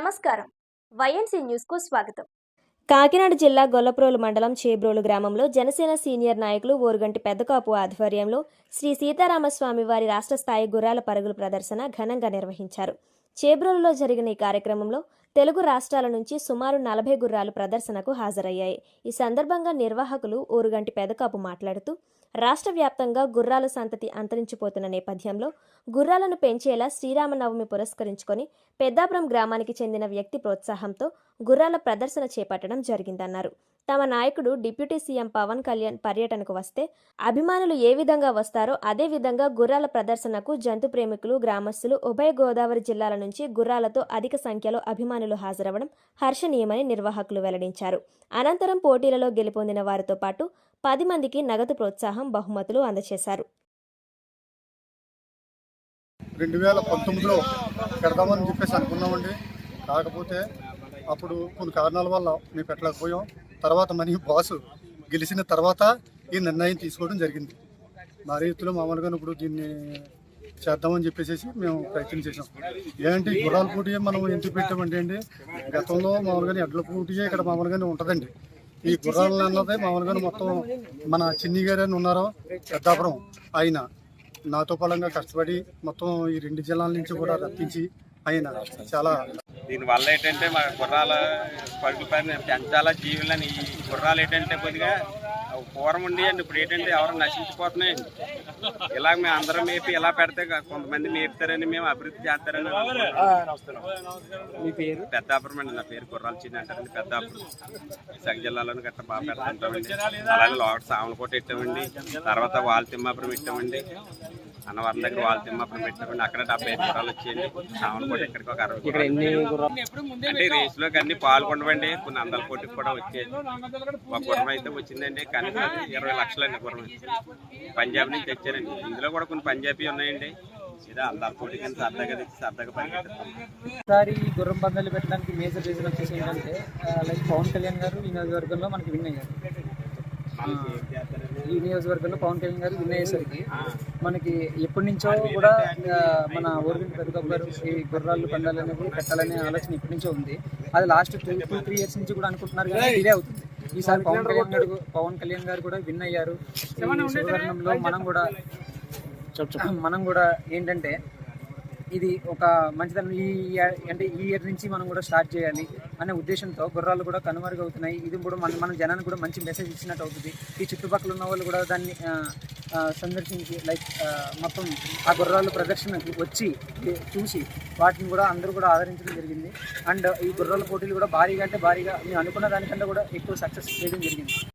నమస్కారం. వైఎన్సీ న్యూస్కు స్వాగతం. కాకినాడ జిల్లా గొల్లప్రోలు మండలం చేబ్రోలు గ్రామంలో జనసేన సీనియర్ నాయకులు ఓరుగంటి పెద్దకాపు ఆధ్వర్యంలో శ్రీ సీతారామస్వామి వారి రాష్ట్ర స్థాయి గుర్రాల పరుగుల ప్రదర్శన ఘనంగా నిర్వహించారు. చేబ్రోలులో జరిగిన ఈ కార్యక్రమంలో తెలుగు రాష్ట్రాల నుంచి సుమారు నలభై గుర్రాలు ప్రదర్శనకు హాజరయ్యాయి. ఈ సందర్భంగా నిర్వాహకులు ఓరుగంటి పెదకాపు మాట్లాడుతూ రాష్ట్ర వ్యాప్తంగా గుర్రాల సంతతి అంతరించిపోతున్న నేపథ్యంలో గుర్రాలను పెంచేలా శ్రీరామనవమి పురస్కరించుకొని పెద్దాపురం గ్రామానికి చెందిన వ్యక్తి ప్రోత్సాహంతో గుర్రాల ప్రదర్శన చేపట్టడం జరిగిందన్నారు. తమ నాయకుడు డిప్యూటీ సీఎం పవన్ కళ్యాణ్ పర్యటనకు వస్తే అభిమానులు ఏ విధంగా వస్తారో అదే విధంగా గుర్రాల ప్రదర్శనకు జంతు ప్రేమికులు గ్రామస్తులు ఉభయ గోదావరి జిల్లాల నుంచి గుర్రాలతో అధిక సంఖ్యలో అభిమానులు హాజరవడం హర్షణీయమని నిర్వాహకులు వెల్లడించారు. అనంతరం పోటీలలో గెలుపొందిన వారితో పాటు పది మందికి నగదు ప్రోత్సాహం బహుమతులు అందజేశారు రెండు వేల పంతొమ్మిదిలో పెడదామని చెప్పేసి అనుకున్నామండి. కాకపోతే అప్పుడు కొన్ని కారణాల వల్ల మేము పెట్టలేకపోయాం. తర్వాత మనీ బాస్ గెలిచిన తర్వాత ఈ నిర్ణయం తీసుకోవడం జరిగింది. మా రైతులు మామూలుగా ఇప్పుడు దీన్ని చేద్దామని చెప్పేసి మేము ప్రయత్నం చేసాం ఏంటి ఈ గుర్రాల పోటీ మనం ఎందుకు పెట్టామంటే అండి గతంలో మామూలుగానే ఎడ్ల పోటీ ఇక్కడ మామూలుగానే ఉంటుందండి. ఈ గుర్రాలు అన్నది మామూలుగానే మొత్తం మన చిన్ని గారు అని ఉన్నారు పెద్దాపురం ఆయన నాతో పలంగా కష్టపడి మొత్తం ఈ రెండు జిల్లాల నుంచి కూడా రప్పించి ఆయన చాలా దీనివల్ల ఏంటంటే మా గుర్రాల పరుగుల పైన పెంచాలా జీవులని. ఈ గుర్రాలు ఏంటంటే కొద్దిగా పూర్వం ఉండి అండి ఇప్పుడు ఏంటంటే ఎవరు నశించిపోతున్నాయి. ఇలా మేము అందరం మేపి ఇలా పెడితే కొంతమంది మేపుతారని మేము అభివృద్ధి చేస్తారని మీ పేరు? పెద్దాపురం అండి. నా పేరు గుర్రాల చిన్న అంటారండి. పెద్దాపురం. విశాఖ జిల్లాలోని గట్ట బాగా పెడుతుంటామండి. అలాగే లోకల్ సామలకోట పెట్టామండి. తర్వాత వాల్ తిమ్మాపురం పెట్టామండి. అన్నవరం దగ్గర వాల్ తిమ్మాపురం పెట్టామండి అక్కడ డెబ్బై ఐదు గుర్రాలు వచ్చేయండి. సామలకోట ఇక్కడికి ఒక అరవై అంటే రేస్లోకి అన్ని పాల్గొనవండి. కొన్ని వందల కోటికి కూడా వచ్చేది ఒక గుర్రం అయితే వచ్చిందండి. కానీ అది ఇరవై లక్షలండి గుర్రం. పంజాబ్ నుంచి తెచ్చారండి. ఇందులో కూడా కొన్ని పంజాబీ ఉన్నాయండి. ఇదే వందల కోటి కింద సరదాగా తెచ్చి సరదాగా పరిగెత్తారు ఒకసారి ఈ గుర్రం పందాలు పెట్టడానికి మేజర్ రీజన్ వచ్చేసి ఏంటంటే లైక్ పవన్ కళ్యాణ్ గారు ఈ నియోజకవర్గంలో మనకి విన్ అయ్యారు. ఈ నియోజకవర్గంలో పవన్ కళ్యాణ్ గారు విన్ అయ్యేసరికి మనకి ఎప్పటి నుంచో కూడా మన ఊరికి పెద్దబాబు గారు ఈ గుర్రాలు పందాలు అనేవి పెట్టాలనే ఆలోచన ఇప్పటి నుంచో ఉంది. అది last two two three years నుంచి కూడా అనుకుంటున్నారు కానీ ఇదే అవుతుంది. ఈసారి పవన్ కళ్యాణ్ గారు పవన్ కళ్యాణ్ గారు కూడా విన్ అయ్యారు. మనం కూడా మనం కూడా ఏంటంటే ఇది ఒక మంచిదనం ఈ అంటే ఈ ఇయర్ నుంచి మనం కూడా స్టార్ట్ చేయాలి అనే ఉద్దేశంతో గుర్రాలు కూడా కనుమరుగవుతున్నాయి. ఇది కూడా మన మన జనానికి కూడా మంచి మెసేజ్ ఇచ్చినట్టు అవుతుంది. ఈ చుట్టుపక్కల ఉన్న వాళ్ళు కూడా దాన్ని సందర్శించి లైక్ మొత్తం ఆ గుర్రాలు ప్రదర్శనకి వచ్చి చూసి వాటిని కూడా అందరూ కూడా ఆదరించడం జరిగింది. అండ్ ఈ గుర్రాల పోటీలు కూడా భారీగా అంటే భారీగా మేము అనుకున్న దానికన్నా కూడా ఎక్కువ సక్సెస్ చేయడం జరిగింది.